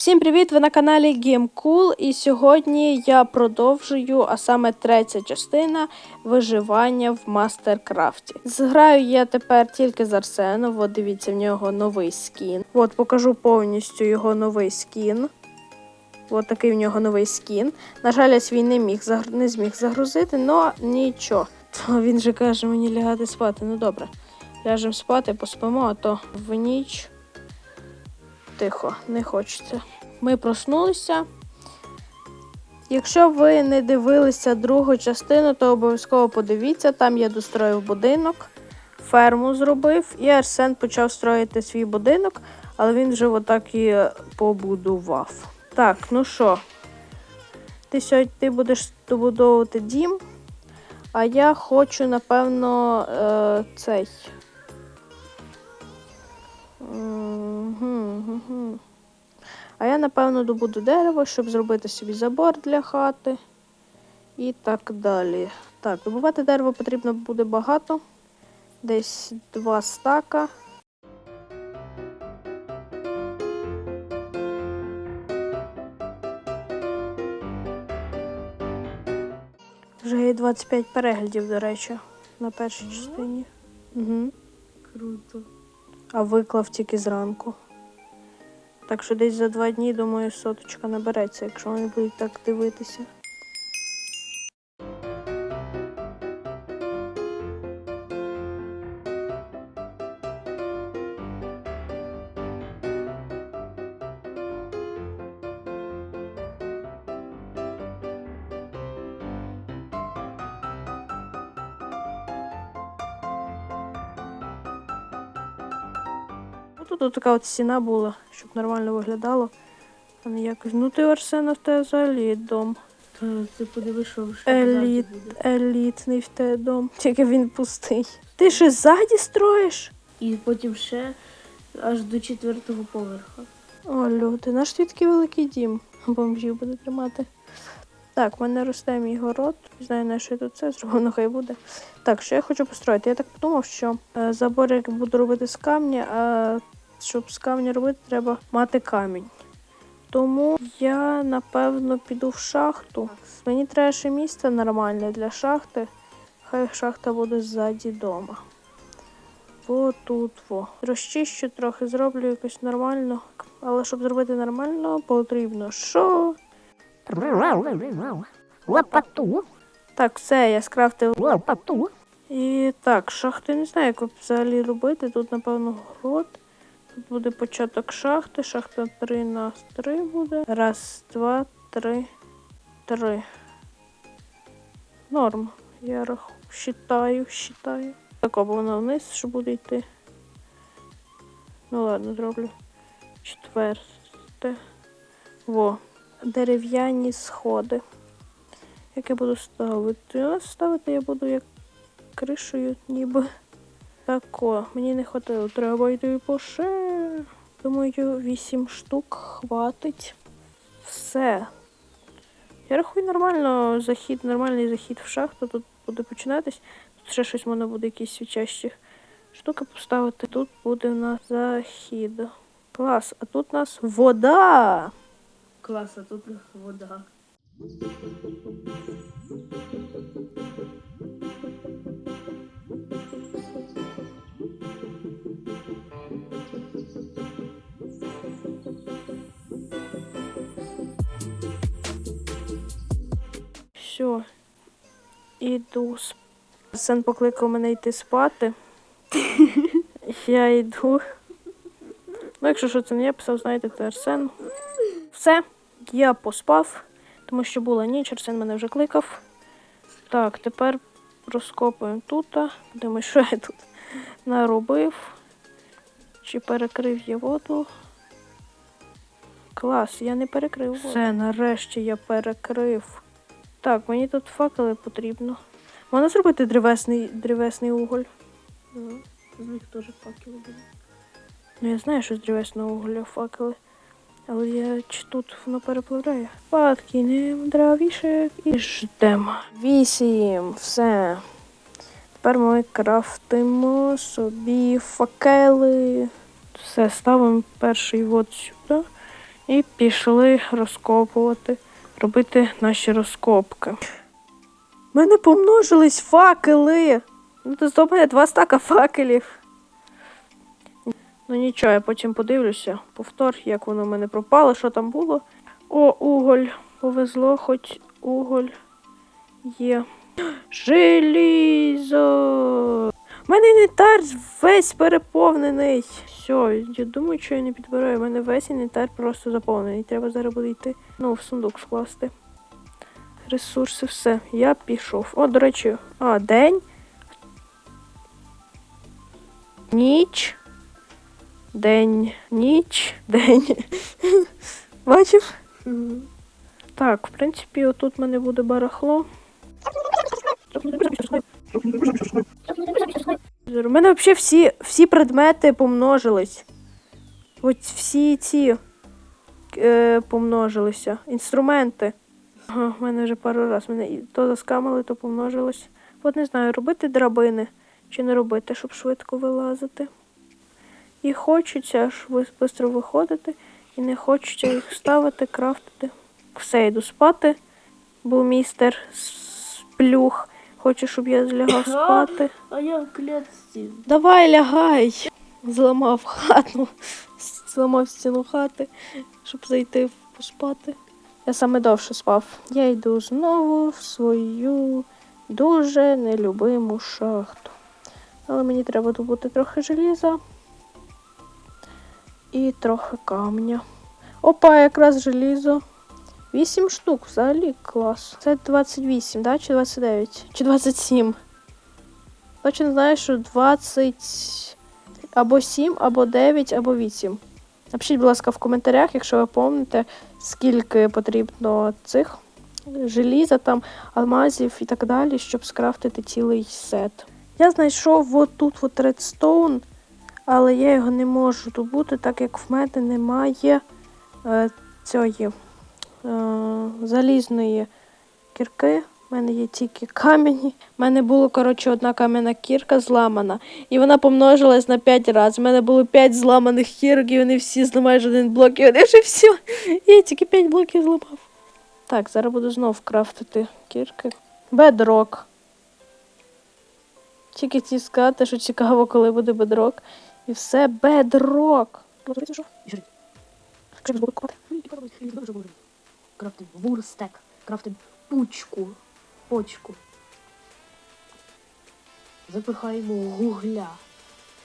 Всім привіт! Ви на каналі GameCool і сьогодні я продовжую, а саме третя частина виживання в Мастеркрафті. Зграю я тепер тільки з Арсеном. От дивіться, в нього новий скін. От покажу повністю його новий скін. От такий в нього новий скін. На жаль, я свій не міг не зміг загрузити, але нічого. Він же каже мені лягати спати. Ну добре. Ляжемо спати, поспимо, а то в ніч тихо, не хочеться. Ми проснулися. Якщо ви не дивилися другу частину, то обов'язково подивіться. Там я достроїв будинок, ферму зробив, і Арсен почав строїти свій будинок, але він вже отак і побудував. Так, ну що, ти сьогодні ти будеш добудовувати дім, а я хочу, напевно, е, цей. А я, напевно, добуду дерево, щоб зробити собі забор для хати. І так далі. Так, добувати дерево потрібно буде багато. Десь два стака. Вже є 25 переглядів, до речі, на першій частині. Угу. Круто. А виклав тільки зранку. Так що десь за два дні, думаю, соточка набереться, якщо вони будуть так дивитися. Тут така от стіна була, щоб нормально виглядало. А не якось. Ну ти Арсена в тебе взагалі дом. Та ти подивись, що Еліт, елітний в тебе дом. Тільки він пустий. Ти ще ззаді строїш? І потім ще аж до четвертого поверха. О, люди, наш такий великий дім. Бомжів буде тримати. Так, в мене росте мій город. Не знаю, на що я тут це зроблю, ну хай буде. Так, що я хочу построїти? Я так подумав, що е, забор я буду робити з камня, а щоб з камня робити, треба мати камінь. Тому я напевно піду в шахту. Мені треба ще місце нормальне для шахти. Хай шахта буде ззаді дома. Во тут во. Розчищу трохи, зроблю якось нормально. Але щоб зробити нормально, потрібно що? Лопату, Так, все, я скрафтив. лопату. І так, шахти не знаю, як взагалі робити. Тут, напевно, город. Тут буде початок шахти. Шахта 3 на 3 буде. Раз, два, три, три. Норм. Я раху. Считаю, считаю. Так, або вона вниз, що буде йти. Ну ладно, зроблю. Четверте. Во. Дерев'яні сходи. Як я буду ставити? Ну, Ставити я буду як кришею, ніби. Тако, мені не хватило. Треба йти по ще. Думаю, вісім штук хватить. Все. Я рахую нормально захід, нормальний захід в шахту. Тут буде починатись. Тут ще щось можна буде якісь свічащі штуки поставити. Тут буде у нас захід. Клас, а тут у нас вода. Клас, а тут вода. Іду. Сен покликав мене йти спати. Я йду. Ну, якщо що це не я писав, знаєте, це Арсен. Все, я поспав, тому що була ніч, Арсен мене вже кликав. Так, тепер розкопуємо тут. Подивимось, що я тут наробив. Чи перекрив я воду? Клас, я не перекрив воду. Все, нарешті я перекрив. Так, мені тут факели потрібно. Можна зробити древесний, древесний уголь? Да. З них теж факели будуть. Ну я знаю, що з древесного угля факели. Але я чи тут воно перепливає? Подкинем дровішек і ждемо. Вісім. Все. Тепер ми крафтимо собі факели. Все, ставимо перший вот сюди. І пішли розкопувати, робити наші розкопки. У мене помножились факели. Ну, то мене два стака факелів. Ну нічого, я потім подивлюся. Повтор, як воно в мене пропало, що там було. О, уголь. Повезло, хоч уголь є. Желізо. Мене інвентар весь переповнений. Все, я думаю, що я не підбираю. У мене весь інвентар просто заповнений. Треба зараз буде йти ну, в сундук скласти. Ресурси, все. Я пішов. О, до речі, а, день. Ніч. День, ніч, день. Бачив? Так, в принципі, отут в мене буде барахло. У мене взагалі всі, всі предмети помножились. Ось всі ці е, помножилися. Інструменти. Ага, в мене вже пару раз. Мене то заскамили, то помножилось. От не знаю, робити драбини чи не робити, щоб швидко вилазити. І хочеться аж швидко виходити, і не хочеться їх ставити, крафтити. Все, йду спати, бо містер сплюх хоче, щоб я злягав спати. А я в клетці. Давай лягай. Зламав хату, зламав стіну хати, щоб зайти поспати. Я саме довше спав. Я йду знову в свою дуже нелюбиму шахту. Але мені треба добути трохи желіза і трохи камня. Опа, якраз желізо. 8 штук взагалі клас. Це 28, да? Чи 29? Чи 27? Точно знаю, що 20 або 7, або 9, або 8. Напишіть, будь ласка, в коментарях, якщо ви пам'ятаєте, скільки потрібно цих желіза, там, алмазів і так далі, щоб скрафтити цілий сет. Я знайшов отут от редстоун, але я його не можу добути, так як в мене немає е, цієї залізної кірки. У мене є тільки камені. У мене була, коротше, одна кам'яна кірка зламана. І вона помножилась на 5 разів. У мене було 5 зламаних кірок, і вони всі зламають один блок, і вони вже всі. Я тільки 5 блоків зламав. Так, зараз буду знов крафтити кірки. Бедрок. Тільки ті сказати, що цікаво, коли буде бедрок. І все бедрок. Крафтим вурстек, крафтим пучку, почку. Запихаємо гугля,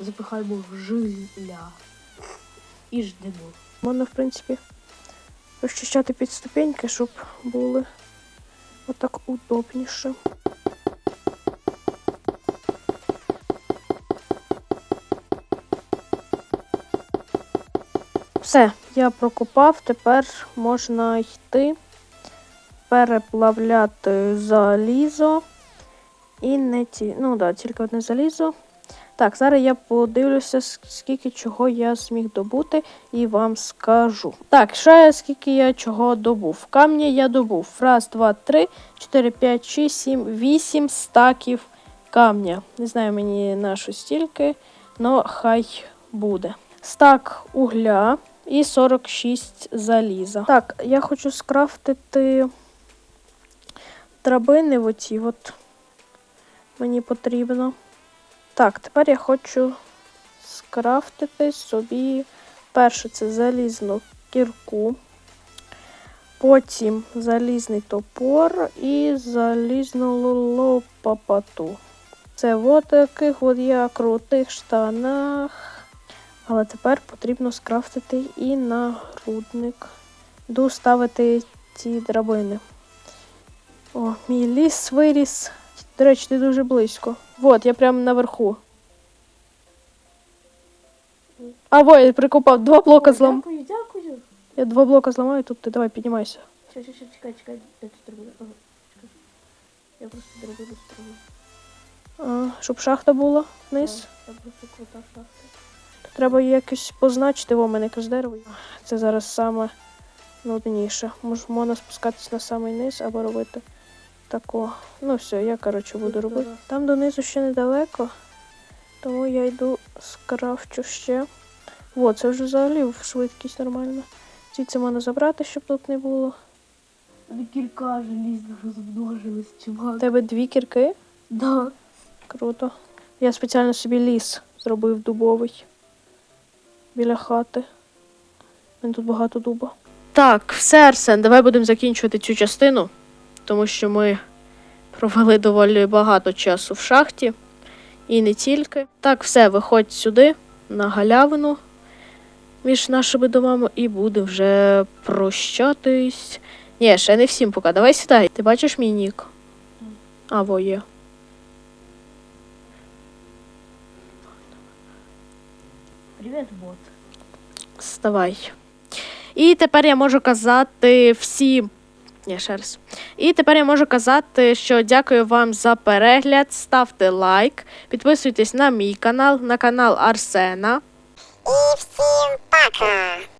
запихаємо жилля і ждемо. Можна, в принципі, розчищати під ступеньки, щоб були отак удобніше. Все, я прокопав, тепер можна йти переплавляти залізо. І не ті. Ну так, да, тільки одне залізо. Так, зараз я подивлюся, скільки чого я зміг добути, і вам скажу. Так, ще скільки я чого добув. Камня я добув. Раз, два, три, чотири, п'ять, шість, сім, вісім стаків камня. Не знаю мені на що стільки, але хай буде. Стак угля і 46 заліза. Так, я хочу скрафтити драбини оці. От мені потрібно. Так, тепер я хочу скрафтити собі перше це залізну кірку, потім залізний топор і залізну лопату. Це в таких от я крутих штанах. Але тепер потрібно скрафтити і нагрудник. Йду ставити ці драбини. О, мій ліс виріс. До речі, ти дуже близько. Вот, я прямо наверху. А, во, я прикопав. Два блока злам. Дякую, дякую. Я два блока зламаю, тут ти давай піднімайся. Чекай, чекай, чекай, чекай. Де тут? Ага, чекай. Я просто драбину строю. А, щоб шахта була вниз. Це просто крута шахта. Треба її якось позначити, во мене якесь дерево. Це зараз саме нудніше. Мож, можна спускатись на самий низ або робити тако. Ну все, я коротше буду робити. Там донизу ще недалеко, тому я йду скрафчу ще. О, це вже взагалі швидкість нормально. Звідси можна забрати, щоб тут не було. Кілька желізних розмножились, У тебе дві кірки. Да. Круто. Я спеціально собі ліс зробив дубовий. Біля хати. У мене тут багато дуба. Так, все, Арсен, давай будемо закінчувати цю частину, тому що ми провели доволі багато часу в шахті. І не тільки. Так, все, виходь сюди, на галявину між нашими домами, і будемо вже прощатись. Ні, ще не всім поки. Давай сідай. Ти бачиш мій нік? А, во є. Привіт, бот. Вставай. І тепер я можу казати всім. Ні, ще раз. І тепер я можу казати, що дякую вам за перегляд. Ставте лайк, підписуйтесь на мій канал, на канал Арсена. І всім пока!